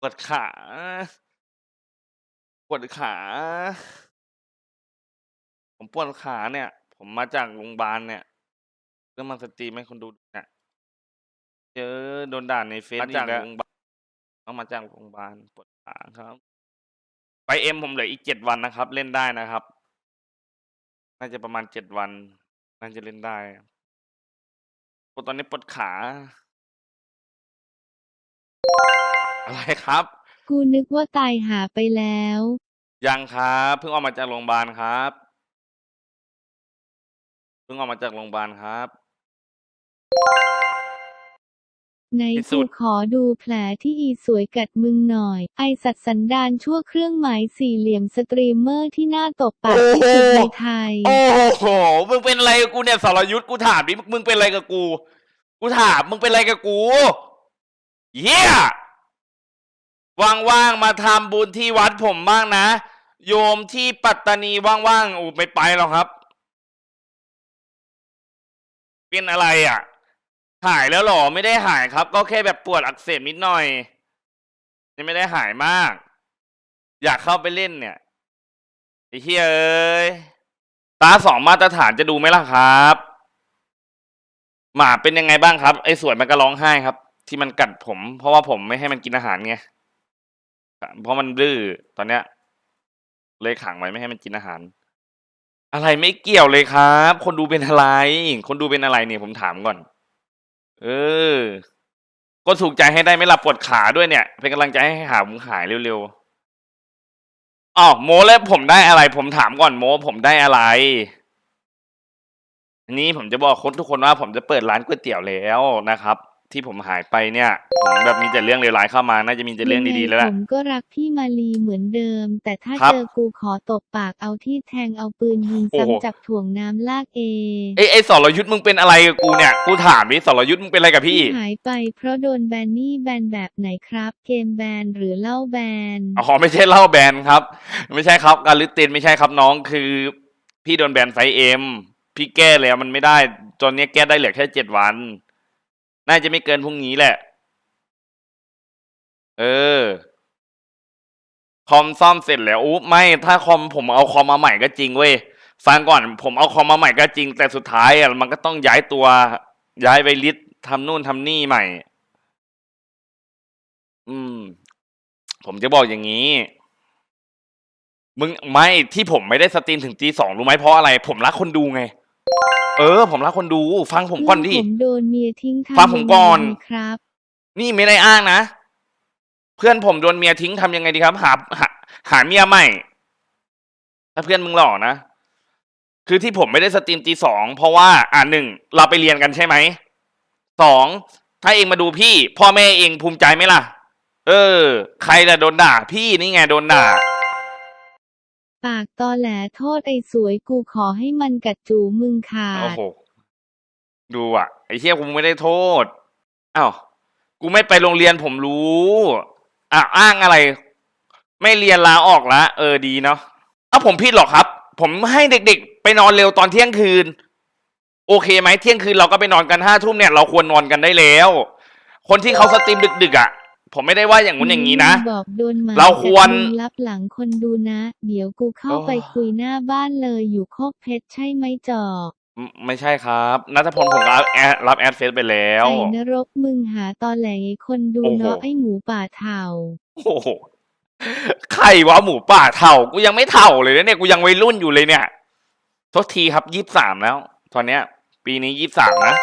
ปวดขา ปวดขา ผมปวดขาเนี่ย ผมมาจากโรงพยาบาลเนี่ย เรื่องมาสตรีมให้คนดูเนี่ย เจอโดนด่าในเฟซมาอีจากกแล้วต้องมาจากโรงพยาบาลปวดขาครับ ไปเอ็มผมเหลืออีกเจ็ดวันนะครับ เล่นได้นะครับ น่าจะประมาณเจ็ดวัน น่าจะเล่นได้ปวดตอนนี้ปวดขา อะไรครับ กูนึกว่าตายหาไปแล้ว ยังครับ เพิ่งออกมาจากโรงพยาบาลครับ เพิ่งออกมาจากโรงพยาบาลครับ ในที่สุกูด ขอดูแผลที่อีสวยกัดมึงหน่อย ไอสัตว์สันดานชั่วเครื่องหมายสี่เหลี่ยมสตรีมเมอร์ที่น่าตบปากที่สุดในไทย โอ้โห มึงเป็นอะไรกับกูเนี่ยสรยุทธ์กูถามดิ มึงเป็นอะไรกับกู กูถาม มึงเป็นอะไรกับกูเฮีย ว่างๆมาทำบุญที่วัดผมบ้างนะ โยมที่ปัตตานีว่างๆโอ้ไม่ไปหรอกครับ เป็นอะไรอะ หายแล้วหรอไม่ได้หายครับ ก็แค่แบบปวดอักเสบนิดหน่อยยังไม่ได้หายมาก อยากเข้าไปเล่นเนี่ยไอ้เฮ้ยเอ้ยตาสองมาตรฐานจะดูไหมล่ะครับ หมาเป็นยังไงบ้างครับ ไอ้สวยมันก็ร้องไห้ครับ ที่มันกัดผม เพราะว่าผมไม่ให้มันกินอาหารไง เพราะมันดื้อตอนเนี้ย เลยขังไว้ไม่ให้มันกินอาหาร อะไรไม่เกี่ยวเลยครับ คนดูเป็นอะไร คนดูเป็นอะไรเนี่ยผมถามก่อน เออ ก็ถูกใจให้ได้ไม่หลับปวดขาด้วยเนี่ย เป็นกำลังใจให้หาผมหายเร็วๆอ๋อโมแล้วผมได้อะไร ผมถามก่อนโมผมได้อะไรอันนี้ผมจะบอกคนทุกคนว่าผมจะเปิดร้านก๋วยเตี๋ยวแล้วนะครับ ที่ผมหายไปเนี่ยผมแบบมีแต่เรื่องเลวร้ายเข้ามา น่าจะมีแต่เรื่องดีๆแล้วแหยัละไงผมก็รักพี่มาลีเหมือนเดิม แต่ถ้าครับเจอกูขอตบปากเอาที่แทงเอาปืนยิงโอ้โห ซ้ำจับถ่วงน้ำลากเอไอ้ไอ้สรยุทธ์มึงเป็นอะไรกับกูเนี่ย กูถามดิสรยุทธ์มึงเป็นอะไรกับพี่ที่ หายไปเพราะโดนแบนนี่แบนแบบไหนครับ เกมแบนหรือเหล่าแบน อ๋อไม่ใช่เหล่าแบนครับ ไม่ใช่ครับการลึกเตนไม่ใช่ครับน้องคือ พี่โดนแบนไซเอ็มพี่แก้แล้วมันไม่ได้ตอนนี้แก้ได้เหลือแค่เจ็ดวัน น่าจะไม่เกินพรุ่งนี้แหละ เออ คอมซ่อมเสร็จแล้วอู้ไม่ถ้าคอมผมเอาคอมมาใหม่ก็จริงเว้ยฟังก่อนผมเอาคอมมาใหม่ก็จริง แต่สุดท้ายอะมันก็ต้องย้ายตัว ย้ายไปลิสต์ทำนู่นทำนี่ใหม่ อืม ผมจะบอกอย่างนี้ มึงไม่ที่ผมไม่ได้สตรีมถึงจีสองรู้ไหมเพราะอะไร ผมรักคนดูไง เออ ผมรักคนดู ฟังผมก่อนดิเพื่ผมโดนเมียทิ้งทำฟังผมก่อนยังไงครับ นี่ไม่ได้อ้างนะ เพื่อนผมโดนเมียทิ้งทำยังไงดีครับ หาหาหาเมียใหม่ ถ้าเพื่อนมึงหล่อนะ คือที่ผมไม่ได้สตรีมตีสองเพราะว่าอ่าหนึ่งเราไปเรียนกันใช่ไหม สอง ถ้าเองมาดูพี่ พ่อแม่เองภูมิใจไหมล่ะ เออ ใครล่ะโดนด่า พี่นี่ไงโดนด่า ปากตอแหลโทษไอ้สวยกูขอให้มันกัดจูมึงขาโอ้ด โห ดูอะ ไอ้เชี่ยกูไม่ได้โทษอ้าวกูไม่ไปโรงเรียนผมรู้อะอ้างอะไร ไม่เรียนลาออกละเออดีเนาะอ้าผมผิดหรอกครับ ผมให้เด็กๆ ไปนอนเร็วตอนเที่ยงคืน โอเคไหมเที่ยงคืนเราก็ไปนอนกันห้าทุ่มเนี่ยเราควรนอนกันได้แล้ว คนที่เขาสตรีมดึก ๆ อะ ผมไม่ได้ว่าอย่างงู้นอย่างนี้นะ บอกโดนหมาเราควรกัดมึงรับหลังคนดูนะ เดี๋ยวกูเข้าโอ้ไปคุยหน้าบ้านเลยอยู่โคกเพชรใช่ไหมจอกไม่ไม่ใช่ครับนัทพลผมรับแอดรับแอดเฟซไปแล้ว ไอ้นรกมึงหาตอแหลไอ้คนดูโอ้โห เนาะไอ้หมูป่าเถ่า โอ้โหใครวะหมูป่าเถ่ากูยังไม่เถ่าเลยนะเนี่ยกูยังวัยรุ่นอยู่เลยเนี่ยโทษทีครับยี่สามแล้ว ตอนเนี้ย ปีนี้ยี่สามนะ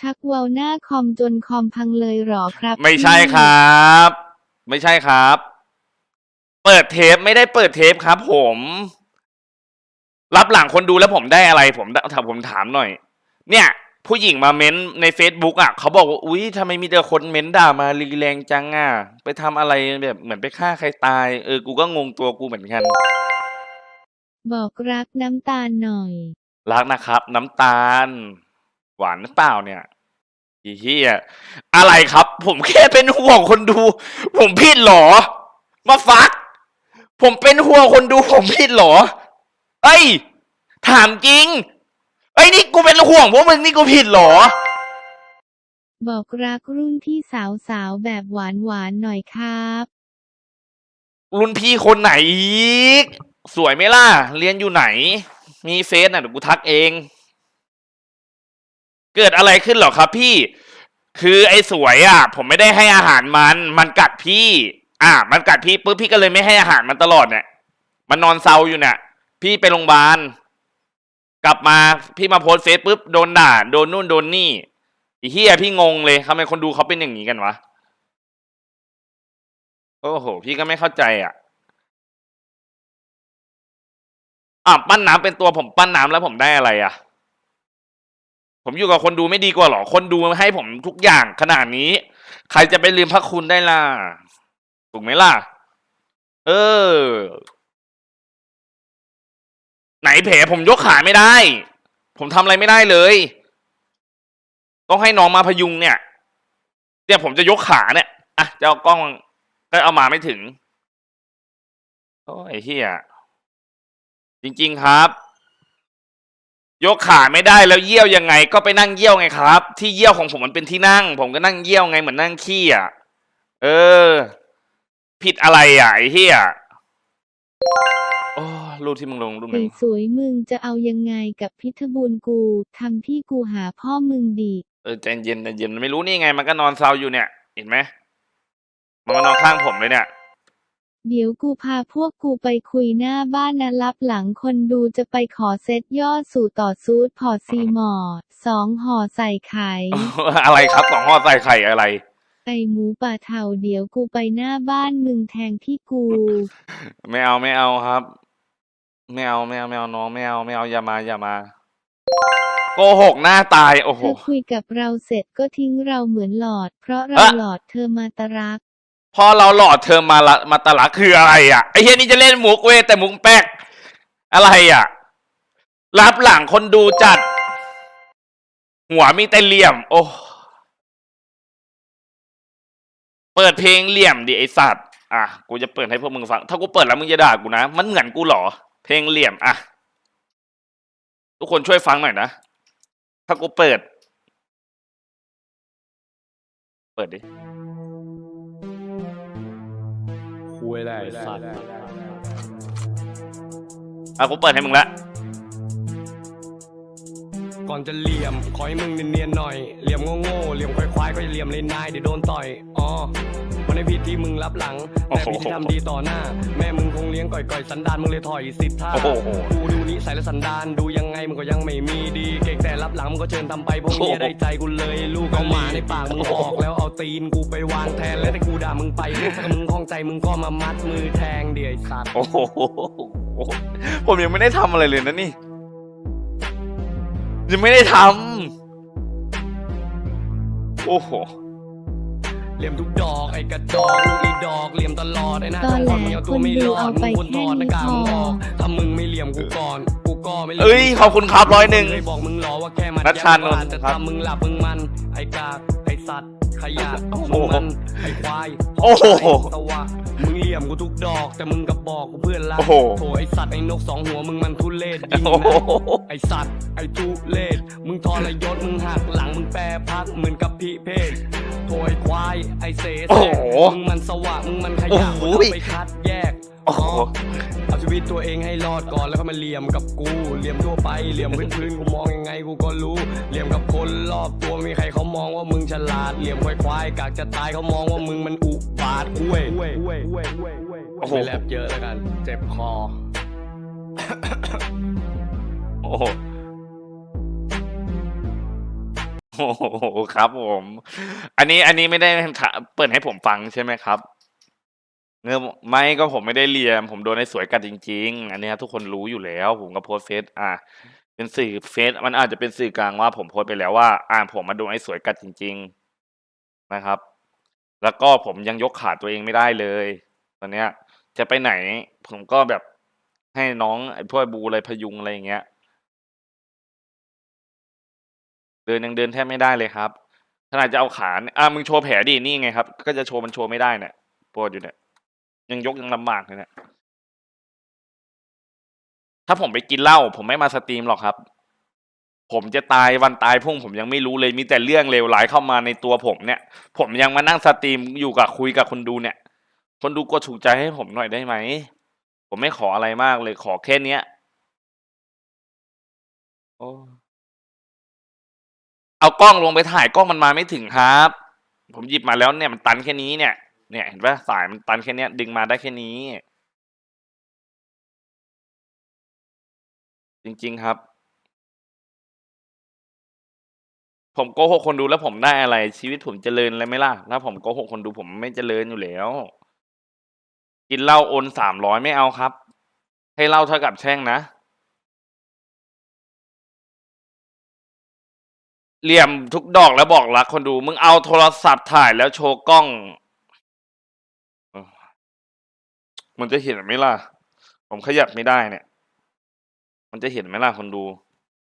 ชักเวาวหน้าคอมจนคอมพังเลยเหรอครับ ไม่ใช่พี่ครับ ไม่ใช่ครับ เปิดเทปไม่ได้เปิดเทปครับผม รับหลังคนดูแล้วผมได้อะไร ผมถามผมถามหน่อย เนี่ย ผู้หญิงมาเม้นใน Facebook อะ เขาบอกว่าอุ้ยทำไมมีแต่คนเม้นด่ามารีแรงจังอะ ไปทำอะไรแบบเหมือนไปฆ่าใครตายเออกูก็งงตัวกูเหมือนกัน บอกรักน้ำตาลหน่อย รักนะครับ น้ำตาล หวานหรือเปล่าเนี่ยอีเหี้ยอะไรครับ ผมแค่เป็นห่วงคนดู ผมผิดเหรอ มาฟัก ผมเป็นห่วงคนดู ผมผิดเหรอเอ้ย ถามจริงเอ้ยนี่กูเป็นห่วงพวกมึงนี่กูผิดเหรอ บอกรักรุ่นพี่สาวๆแบบหวานๆหน่อยครับ รุ่นพี่คนไหนอีก สวยไหมล่ะ เรียนอยู่ไหน มีเฟซน่ะเดี๋ยวกูทักเอง เกิดอะไรขึ้นหรอครับพี่ คือไอ้สวยอะ ผมไม่ได้ให้อาหารมัน มันกัดพี่ อะมันกัดพี่ปุ๊บพี่ก็เลยไม่ให้อาหารมันตลอดเนี่ย มันนอนเซาอยู่เนี่ย พี่ไปโรงพยาบาล กลับมาพี่มาโพสต์เฟซปุ๊บโดนด่า โดนนู่นโดนนี่อีเฮียพี่งงเลยทำไมคนดูเขาเป็นอย่างนี้กันวะ โอ้โห พี่ก็ไม่เข้าใจอะอะปั้นน้ำเป็นตัวผมปั้นน้ำแล้วผมได้อะไรอะ ผมอยู่กับคนดูไม่ดีกว่าหรอ คนดูให้ผมทุกอย่างขนาดนี้ ใครจะไปลืมพระคุณได้ล่ะ ถูกไหมล่ะ เออ ไหนแผลผมยกขาไม่ได้ ผมทำอะไรไม่ได้เลย ต้องให้น้องมาพยุงเนี่ย เนี่ยผมจะยกขาเนี่ยอะจะเอากล้องก็เอามาไม่ถึง โอ้ยเฮียจริง ๆ ครับ ยกขาไม่ได้แล้วเยี่ยวยังไง ก็ไปนั่งเยี่ยวไงครับ ที่เยี่ยวของผมมันเป็นที่นั่ง ผมก็นั่งเยี่ยวไงเหมือนนั่งขี้อะเออ ผิดอะไรอะไอ้เฮียโอ้รูปที่มึงลงรูปหไอ้นึ่งสวยมึงจะเอายังไงกับพิทบูลกูทำพี่กูหาพ่อมึงดิเออใจเย็นใจเย็นมันไม่รู้นี่ไง มันก็นอนเซาอยู่เนี่ย เห็นไหมมันมานอนข้างผมเลยเนี่ย เดี๋ยวกูพาพวกกูไปคุยหน้าบ้านนะรับหลังคนดูจะไปขอเซตยอดสู่ต่อซูดพอซีหมอสองห่อใส่ไข่ อะไรครับสองห่อใส่ไข่อะไร ไอหมูป่าเถ่าเดี๋ยวกูไปหน้าบ้านมึงแทงพี่กู ไม่เอาไม่เอาครับ ไม่เอาไม่เอาไม่เอาน้องไม่เอาไม่เอาอย่ามาอย่ามาโกหกหน้าตายโอ้โหเธอคุยกับเราเสร็จก็ทิ้งเราเหมือนหลอด เพราะเราอะหลอดเธอมาตะรัก พอเราหลอดเธอมาละมาตลักคืออะไรอะไอ้เฮียนี่จะเล่นมุกเว้แต่มุกแป๊กอะไรอะ รับหลังคนดูจัด หัวมีแต่เหลี่ยม โอ้ เปิดเพลงเหลี่ยมดิไอสัตว์อะกูจะเปิดให้พวกมึงฟัง ถ้ากูเปิดแล้วมึงจะด่ากูนะ มันเหมือนกูหรอ เพลงเหลี่ยมอะทุกคนช่วยฟังหน่อยนะ ถ้ากูเปิด เปิดดิ คุยอะไรไอ้สัตว์อะกูเปิดให้มึงละ ก่อนจะเหลี่ยม ขอให้มึงเนียนๆหน่อย เหลี่ยมโง่ๆเหลี่ยมควายๆก็อย่าเหลี่ยมเลยนายเดี๋ยวโดนต่อยอ๋อมันในผิดที่มึงรับหลัง แต่ผิดที่ทำดีต่อหน้า แม่มึงคงเลี้ยงก่อยๆสันดานมึงเลยถอยสิบท่าโอ้โหกูดูนิสัยและสันดานดูยังไงมึงก็ยังไม่มีดี เก่งแต่รับหลังมึงก็เชิญทำไปเพราะเมียได้ใจกูเลย ลูกเอาหมาในปากมึงออกแล้วเอาตีนกูไปวางแทนแล้วแต่กูด่ามึงไปถ้ามึงคล่องใจมึงก็มามัดมือแทงเดี๋ยวไอ้สัตว์โอ้โหผมยังไม่ได้ทำอะไรเลยนะนี่ ยังไม่ได้ทำโอ้โหเหลี่ยมทุกดอกไอ้กระจอกลูกอีดอกเหลี่ยมตลอดไอ้หน้าตอนแหลมึงเอาตัวไม่รอดคนดูเอาไปมึงควรถอดหน้ากากมึงออกแค่นี้พอถ้ามึงไม่เหลี่ยมกูก่อนกูก็ไม่หลี่มเอ้ยขอบคุณครับร้อยหนึ่งเคยบอกมึงหรอว่าแค่มันนัชชานนท์ยับแต่ครับทำมึงหลับมึงมันไอ้กากไอ้สัตว์ ขยะโอ้โหมึงมันไอ้ควายโอ้โหตะวะมึงเหลี่ยมกูทุกดอก แต่มึงกับบอกกูเพื่อนรักโอ้โหโถไอ้สัตว์ไอ้นกสองหัวมึงมันทุเรศจริงโอ้นะโหไอสัตว์ไอทุเลศมึงทรยศมึงหักหลังมึงแปรพักเหมือนกับพี่เพศโถยควายไอเสโอ้แสโหมึงมันสวะมึงมันขยะโอ้โหมึงเอาไปคัดแยกโอ้โหเอาชีวิ ตัวเองให้รอดก่อนแล้วก็มาเหลี่ยมกับกูเหลี่ยมทั่วไปเหลี่ยมพื้นพื้นๆกูมองยังไงกูก็รู้เหลี่ยมกับคนรอบตัวมีใครเขามองว่ามึงฉลาดเหลี่ยมควายๆกากจะตายเขามองว่ามึงมันอุบาทกุ้ยโอ้โหไม่แลบเยอะแล้วกัน เจ็บคอ โอ้โหโอ้โหครับผม อันนี้อันนี้ไม่ได้เปิดให้ผมฟังใช่ไหมครับ เงอไม่ก็ผมไม่ได้เรียนผมโดนในสวยกัดจริง ๆ อันนี้ทุกคนรู้อยู่แล้ว ผมก็โพสต์เฟซอะเป็นสื่อเฟซมันอาจจะเป็นสื่อกลางว่าผมโพสต์ไปแล้วว่า อ่าผมมาโดนไอ้สวยกัดจริง ๆนะครับ แล้วก็ผมยังยกขาตัวเองไม่ได้เลย ตอนเนี้ย จะไปไหน ผมก็แบบให้น้องไอ้พวกบูอะไรพยุงอะไรอย่างเงี้ย เดินยังเดินแทบไม่ได้เลยครับขนาดจะเอาขาเนี่ยอะมึงโชว์แผลดินี่ไงครับ ก็จะโชว์มันโชว์ไม่ได้เนี่ยปวดอยู่เนี่ย ยังยกยังลำบากเลยเนี่ยถ้าผมไปกินเหล้าผมไม่มาสตรีมหรอกครับ ผมจะตายวันตายพรุ่งผมยังไม่รู้เลยมีแต่เรื่องเลวร้ายเข้ามาในตัวผมเนี่ย ผมยังมานั่งสตรีมอยู่กับคุยกับคนดูเนี่ย คนดูกดถูกใจให้ผมหน่อยได้ไหม ผมไม่ขออะไรมากเลยขอแค่เนี้ยโอ้เอากล้องลงไปถ่ายกล้องมันมาไม่ถึงครับ ผมหยิบมาแล้วเนี่ยมันตันแค่นี้เนี่ย เนี่ยเห็นปะสายมันตันแค่เนี้ยดึงมาได้แค่นี้ จริงๆครับ ผมโกหกคนดูแล้วผมได้อะไร ชีวิตผมเจริญอะไรไหมล่ะถ้าผมโกหกคนดูผมไม่เจริญอยู่แล้ว กินเหล้าโอนสามร้อยไม่เอาครับ ให้เหล้าเท่ากับแช่งนะเหลี่ยมทุกดอกแล้วบอกรักคนดู มึงเอาโทรศัพท์ถ่ายแล้วโชว์กล้อง มันจะเห็นไหมล่ะ ผมขยับไม่ได้เนี่ย มันจะเห็นไหมล่ะคนดู